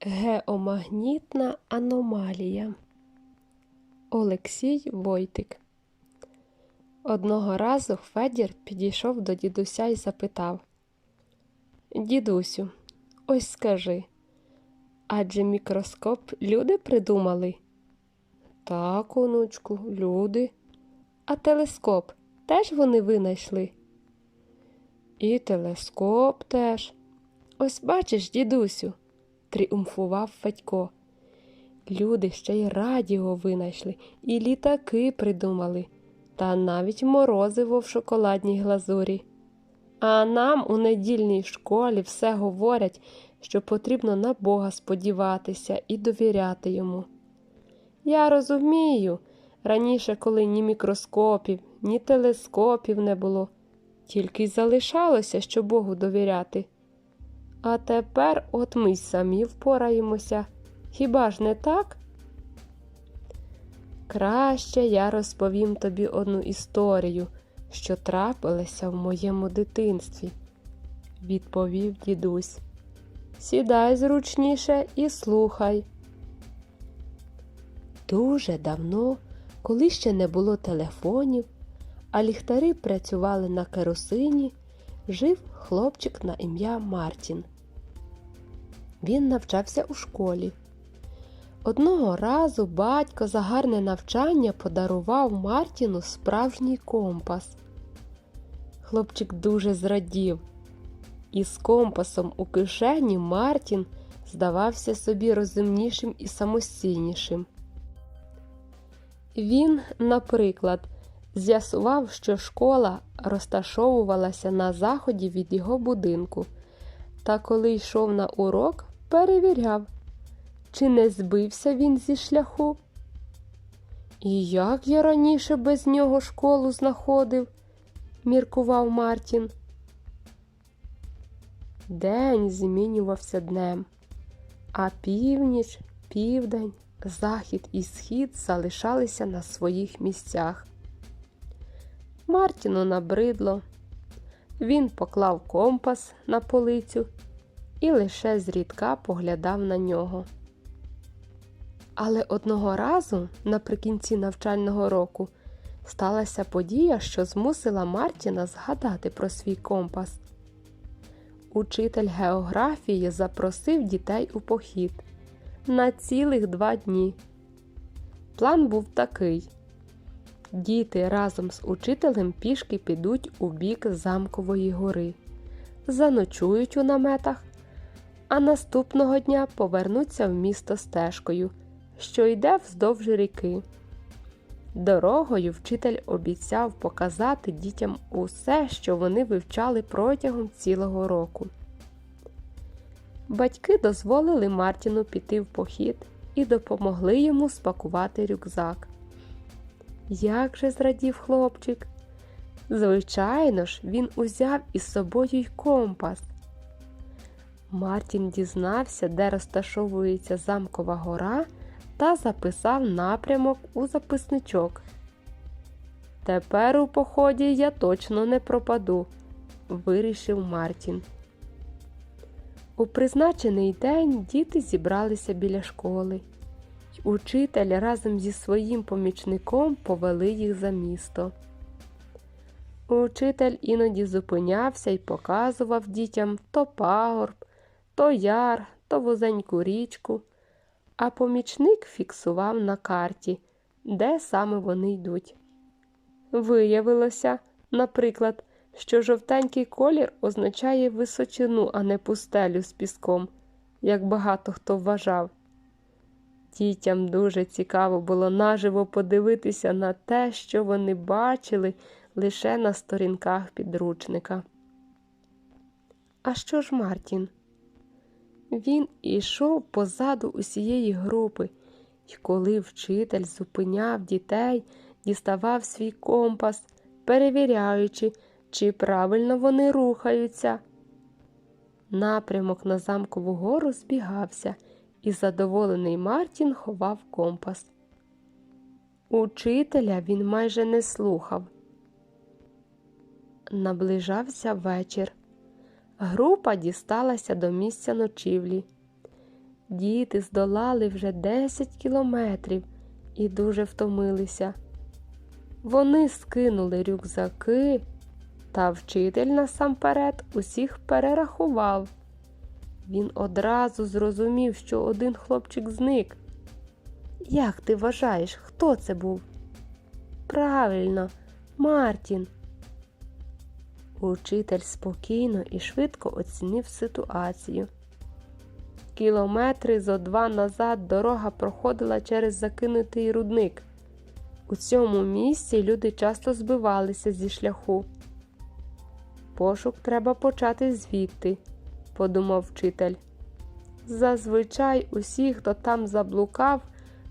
Геомагнітна аномалія. Олексій Войтик. Одного разу Федір підійшов до дідуся і запитав Дідусю, ось скажи, адже мікроскоп люди придумали? Так, онучку, люди. А телескоп теж вони винайшли? І телескоп теж. Ось бачиш, дідусю тріумфував Федько. Люди ще й радіо винайшли, і літаки придумали, та навіть морозиво в шоколадній глазурі. А нам у недільній школі все говорять, що потрібно на Бога сподіватися і довіряти йому. Я розумію, раніше, коли ні мікроскопів, ні телескопів не було, тільки й залишалося, що Богу довіряти. А тепер от ми самі впораємося. Хіба ж не так? Краще я розповім тобі одну історію, що трапилася в моєму дитинстві, відповів дідусь. Сідай зручніше і слухай. Дуже давно, коли ще не було телефонів, а ліхтари працювали на керосині, жив хлопчик на ім'я Мартін. Він навчався у школі. Одного разу батько за гарне навчання подарував Мартіну справжній компас. Хлопчик дуже зрадів, і з компасом у кишені Мартін здавався собі розумнішим і самостійнішим. Він, наприклад, з'ясував, що школа розташовувалася на заході від його будинку, та коли йшов на урок, перевіряв, чи не збився він зі шляху. І як я раніше без нього школу знаходив, міркував Мартін. День змінювався днем, а північ, південь, захід і схід залишалися на своїх місцях. Мартіну набридло. Він поклав компас на полицю і лише зрідка поглядав на нього. Але одного разу, наприкінці навчального року, сталася подія, що змусила Мартіна згадати про свій компас. Учитель географії запросив дітей у похід на цілих два дні. План був такий. Діти разом з учителем пішки підуть у бік Замкової гори, заночують у наметах, а наступного дня повернуться в місто стежкою, що йде вздовж ріки. Дорогою вчитель обіцяв показати дітям усе, що вони вивчали протягом цілого року. Батьки дозволили Мартіну піти в похід і допомогли йому спакувати рюкзак. Як же зрадів хлопчик? Звичайно ж, він узяв із собою й компас. Мартін дізнався, де розташовується замкова гора, та записав напрямок у записничок. Тепер у поході я точно не пропаду, вирішив Мартін. У призначений день діти зібралися біля школи. Учитель разом зі своїм помічником повели їх за місто. Учитель іноді зупинявся і показував дітям то пагорб, то яр, то вузеньку річку, а помічник фіксував на карті, де саме вони йдуть. Виявилося, наприклад, що жовтенький колір означає височину, а не пустелю з піском, як багато хто вважав. Дітям дуже цікаво було наживо подивитися на те, що вони бачили лише на сторінках підручника. А що ж Мартін? Він ішов позаду усієї групи, і коли вчитель зупиняв дітей, діставав свій компас, перевіряючи, чи правильно вони рухаються. Напрямок на замкову гору збігався і задоволений Мартін ховав компас. Учителя він майже не слухав. Наближався вечір. Група дісталася до місця ночівлі. Діти здолали вже 10 кілометрів і дуже втомилися. Вони скинули рюкзаки, та вчитель насамперед усіх перерахував. Він одразу зрозумів, що один хлопчик зник. Як ти вважаєш, хто це був? Правильно, Мартін. Учитель спокійно і швидко оцінив ситуацію. Кілометри зо два назад дорога проходила через закинутий рудник. У цьому місці люди часто збивалися зі шляху. Пошук треба почати звідти, подумав вчитель. Зазвичай усі, хто там заблукав,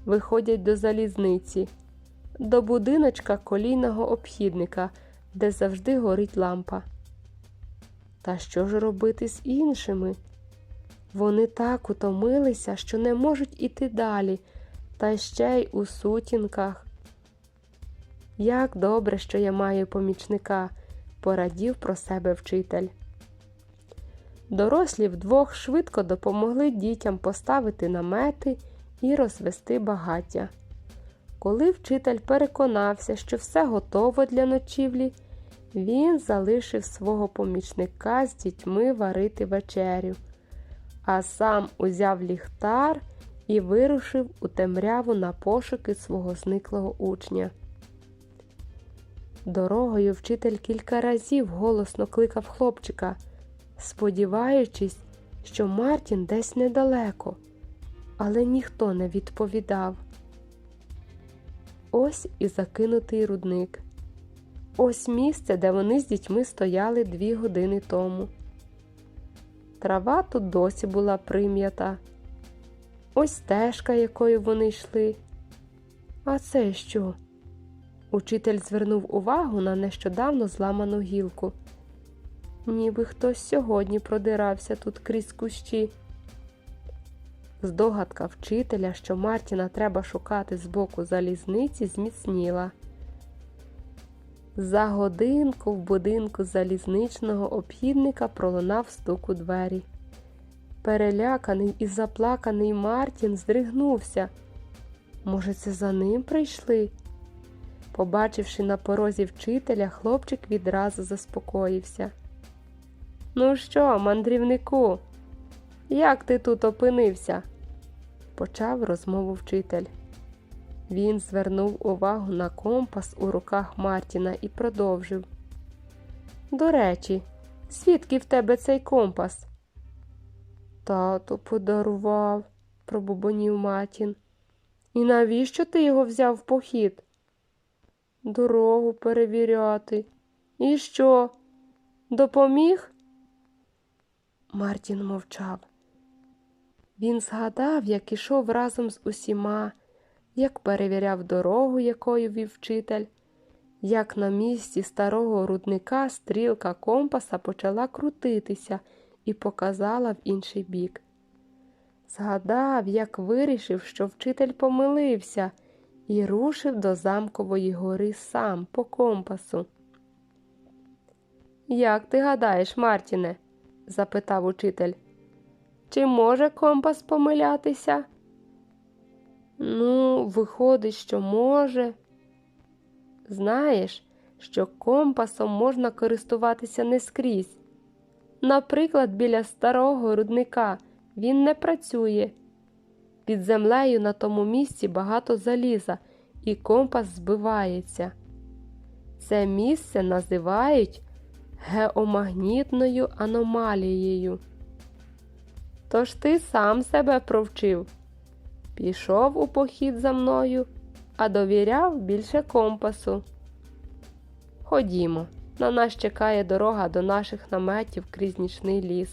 виходять до залізниці, до будиночка колійного обхідника, де завжди горить лампа. Та що ж робити з іншими? Вони так утомилися, що не можуть іти далі, та ще й у сутінках. Як добре, що я маю помічника, порадів про себе вчитель. Дорослі вдвох швидко допомогли дітям поставити намети і розвести багаття. Коли вчитель переконався, що все готово для ночівлі, він залишив свого помічника з дітьми варити вечерю, а сам узяв ліхтар і вирушив у темряву на пошуки свого зниклого учня. Дорогою вчитель кілька разів голосно кликав хлопчика, сподіваючись, що Мартін десь недалеко, але ніхто не відповідав. Ось і закинутий рудник. Ось місце, де вони з дітьми стояли дві години тому. Трава тут досі була прим'ята. Ось стежка, якою вони йшли. А це що? Учитель звернув увагу на нещодавно зламану гілку. Ніби хтось сьогодні продирався тут крізь кущі. Здогадка вчителя, що Мартіна треба шукати з боку залізниці, зміцніла. За годинку в будинку залізничного обхідника пролунав стук у двері. Переляканий і заплаканий Мартін здригнувся. Може, це за ним прийшли? Побачивши на порозі вчителя, хлопчик відразу заспокоївся. Ну що, мандрівнику, як ти тут опинився? почав розмову вчитель. Він звернув увагу на компас у руках Мартіна і продовжив. До речі, звідки в тебе цей компас? Тато подарував, пробубонів Мартін. І навіщо ти його взяв в похід? Дорогу перевіряти. І що? Допоміг? Мартін мовчав. Він згадав, як ішов разом з усіма, як перевіряв дорогу, якою вів вчитель, як на місці старого рудника стрілка компаса почала крутитися і показала в інший бік. Згадав, як вирішив, що вчитель помилився, і рушив до замкової гори сам по компасу. Як ти гадаєш, Мартіне? Запитав учитель. Чи може компас помилятися? Ну, виходить, що може. Знаєш, що компасом можна користуватися не скрізь. Наприклад, біля старого рудника він не працює. Під землею на тому місці багато заліза, і компас збивається. Це місце називають геомагнітною аномалією. Тож ти сам себе провчив. Пішов у похід за мною, а довіряв більше компасу. Ходімо, на нас чекає дорога до наших наметів крізь нічний ліс.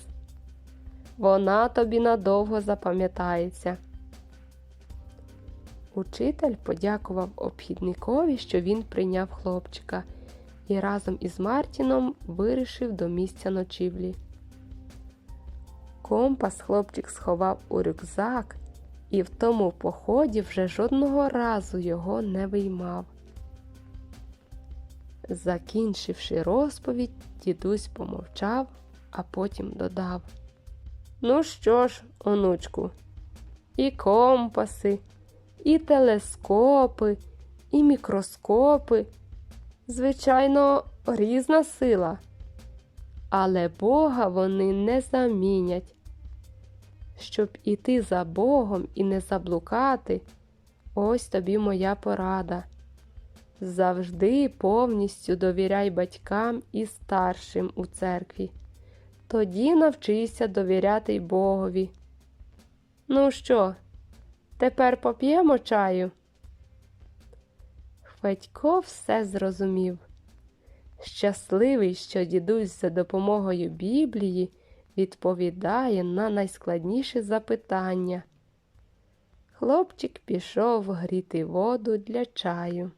Вона тобі надовго запам'ятається. Учитель подякував обхідникові, що він прийняв хлопчика, і разом із Мартіном вирішив до місця ночівлі. Компас хлопчик сховав у рюкзак і в тому поході вже жодного разу його не виймав. Закінчивши розповідь, дідусь помовчав, а потім додав Ну що ж, онучку, і компаси, і телескопи, і мікроскопи. Звичайно, різна сила. Але Бога вони не замінять. Щоб іти за Богом і не заблукати, ось тобі моя порада. Завжди повністю довіряй батькам і старшим у церкві. Тоді навчися довіряти й Богові. Ну що, тепер поп'ємо чаю? Федько все зрозумів. Щасливий, що дідусь за допомогою Біблії відповідає на найскладніші запитання. Хлопчик пішов гріти воду для чаю.